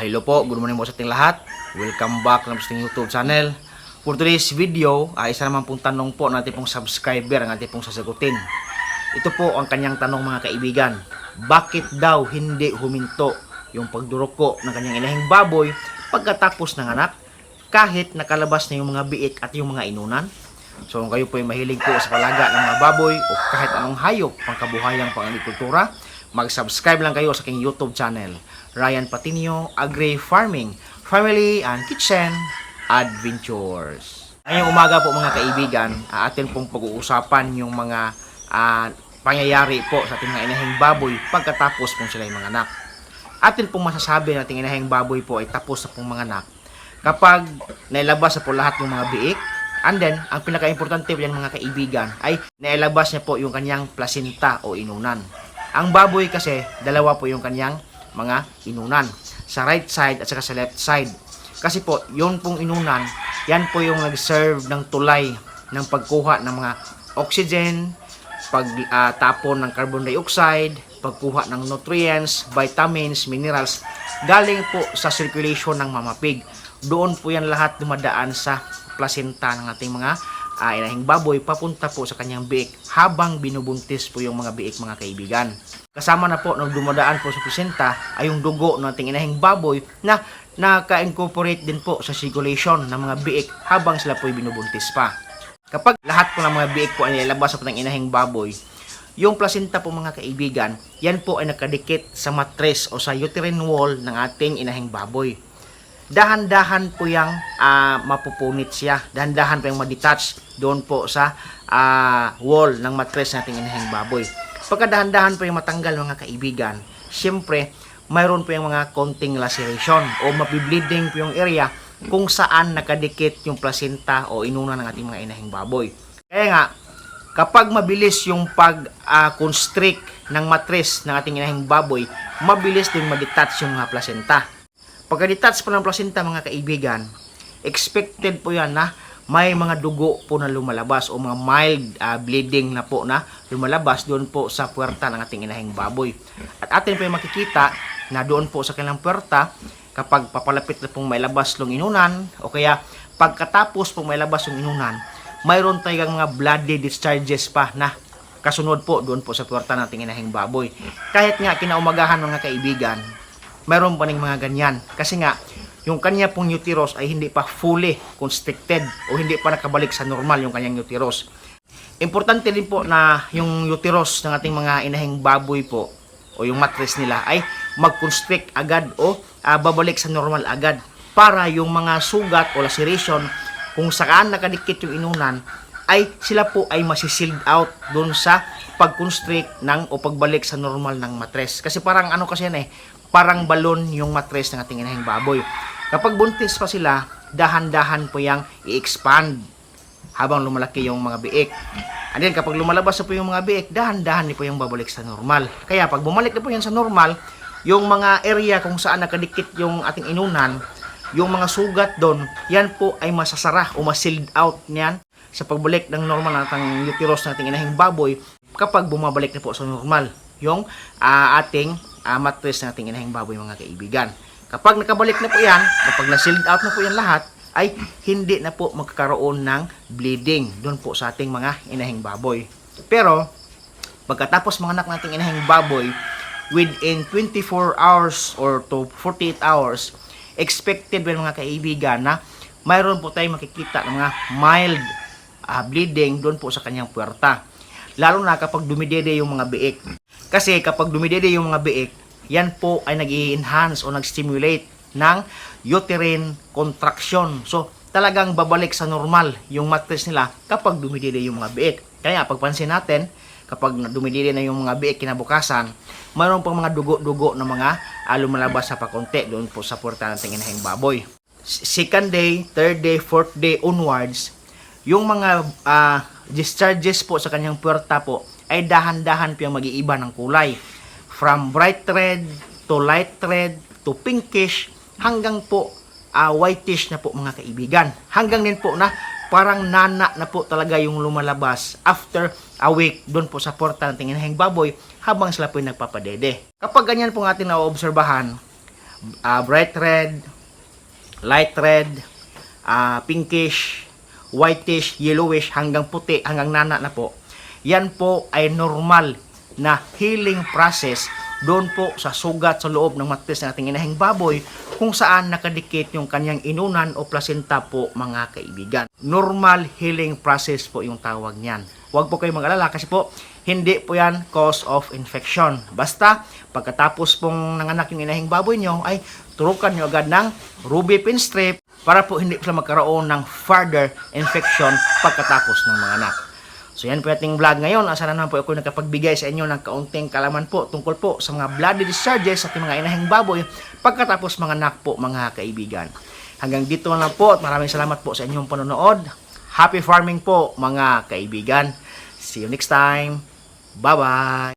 hello po, good morning po sa ating lahat. Welcome back sa ating YouTube channel. For today's video, ay isa naman pong tanong po natin pong subscriber ang ating pong sasagutin. Ito po ang kanyang tanong mga kaibigan. Bakit daw hindi huminto yung pagduruko ng kanyang inahing baboy pagkatapos ng anak kahit nakalabas na yung mga biik at yung mga inunan? So kung kayo po ay mahilig po sa palaga ng mga baboy o kahit anong hayop pangkabuhayang pang-agrikultura, mag-subscribe lang kayo sa aking YouTube channel, Ryan Patinio Agri Farming, Family and Kitchen Adventures. Ngayong umaga po mga kaibigan, uh, atin pong pag-uusapan yung mga ah, pangyayari po sa ating mga inahing baboy pagkatapos pong sila yung mga anak. Atin pong masasabi na ating inahing baboy po ay tapos na pong mga anak kapag nailabas na po lahat ng mga biik And then, ang pinaka-importante po mga kaibigan ay nailabas niya po yung kanyang placenta o inunan. Ang baboy kasi, dalawa po yung kanyang mga inunan. Sa right side at saka sa left side. Kasi po, yun pong inunan, yan po yung nag-serve ng tulay ng pagkuha ng mga oxygen, pagtapon ng carbon dioxide, pagkuha ng nutrients, vitamins, minerals, galing po sa circulation ng mamapig. Doon po yan lahat dumadaan sa placenta ng ating mga uh, inahing baboy papunta po sa kanyang biik habang binubuntis po yung mga biik mga kaibigan. Kasama na po nung dumadaan po sa placenta ay yung dugo ng ating inahing baboy na naka-incorporate din po sa circulation ng mga biik habang sila po ay binubuntis pa. Kapag lahat po ng mga biik po ay nilabas sa ating inahing baboy, yung placenta po mga kaibigan, yan po ay nakadikit sa matres o sa uterine wall ng ating inahing baboy dahan-dahan po yung uh, mapupunit siya. Dahan-dahan po yung ma-detach doon po sa uh, wall ng mattress nating inahing baboy. Pagka dahan-dahan po yung matanggal mga kaibigan, syempre, mayroon po yung mga konting laceration o mapibleeding po yung area kung saan nakadikit yung placenta o inuna ng ating mga inahing baboy. Kaya nga, kapag mabilis yung pag-constrict uh, ng mattress ng ating inahing baboy, mabilis din ma-detach yung mga placenta. Pagka-detach po ng placenta mga kaibigan, expected po yan na may mga dugo po na lumalabas o mga mild uh, bleeding na po na lumalabas doon po sa puwerta ng ating inahing baboy. At atin po yung makikita na doon po sa kanilang puwerta kapag papalapit na pong may labas yung inunan o kaya pagkatapos pong may labas yung inunan, mayroon tayong mga bloody discharges pa na kasunod po doon po sa puwerta ng ating inahing baboy. Kahit nga kinaumagahan mga kaibigan, mayroon pa ning mga ganyan. Kasi nga, yung kanya pong uterus ay hindi pa fully constricted o hindi pa nakabalik sa normal yung kanyang uterus. Importante din po na yung uterus ng ating mga inahing baboy po o yung mattress nila ay mag-constrict agad o uh, babalik sa normal agad para yung mga sugat o laceration kung saan nakadikit yung inunan ay sila po ay masisild out doon sa pag-constrict ng o pagbalik sa normal ng matres. Kasi parang ano kasi yan eh, parang balon yung matres ng ating inahing baboy. Kapag buntis pa sila, dahan-dahan po yung i-expand habang lumalaki yung mga biik. And then kapag lumalabas na po yung mga biik, dahan-dahan po yung babalik sa normal. Kaya pag bumalik na po yan sa normal, yung mga area kung saan nakadikit yung ating inunan, yung mga sugat doon, yan po ay masasara o masild out niyan sa pagbalik ng normal ng uterus ng ating inahing baboy kapag bumabalik na po sa normal yung uh, ating uh, mattress ng ating inahing baboy mga kaibigan. Kapag nakabalik na po yan, kapag na-sealed out na po yan lahat, ay hindi na po magkakaroon ng bleeding doon po sa ating mga inahing baboy. Pero, pagkatapos mga anak nating inahing baboy, within 24 hours or to 48 hours, expected well mga kaibigan na mayroon po tayong makikita ng mga mild uh, bleeding doon po sa kanyang puwerta. Lalo na kapag dumidede yung mga biik. Kasi kapag dumidede yung mga biik, yan po ay nag enhance o nag-stimulate ng uterine contraction. So, talagang babalik sa normal yung mattress nila kapag dumidede yung mga biik. Kaya pagpansin natin, kapag dumidede na yung mga biik kinabukasan, mayroon pang mga dugo-dugo na mga uh, lumalabas sa pakunti doon po sa puerta ng tinginahing baboy. Second day, third day, fourth day onwards, yung mga uh, discharges po sa kanyang puerta po ay dahan-dahan po yung mag-iiba ng kulay. From bright red to light red to pinkish hanggang po uh, whitish na po mga kaibigan. Hanggang din po na parang nana na po talaga yung lumalabas after a week doon po sa porta ng tinginahing baboy habang sila po yung nagpapadede. Kapag ganyan po ating naoobserbahan, ah, bright red, light red, ah, pinkish, whitish, yellowish, hanggang puti, hanggang nana na po. Yan po ay normal na healing process doon po sa sugat sa loob ng matis ng ating inahing baboy kung saan nakadikit yung kanyang inunan o placenta po mga kaibigan. Normal healing process po yung tawag niyan. Huwag po kayong mag-alala kasi po hindi po yan cause of infection. Basta pagkatapos pong nanganak yung inahing baboy nyo ay turukan nyo agad ng ruby pin strip para po hindi sila magkaroon ng further infection pagkatapos ng mga anak. So yan po ating vlog ngayon. Asa na naman po ako nakapagbigay sa inyo ng kaunting kalaman po tungkol po sa mga bloody discharges ating mga inahing baboy pagkatapos mga anak po mga kaibigan. Hanggang dito na po at maraming salamat po sa inyong panonood. Happy farming po mga kaibigan. See you next time. Bye-bye.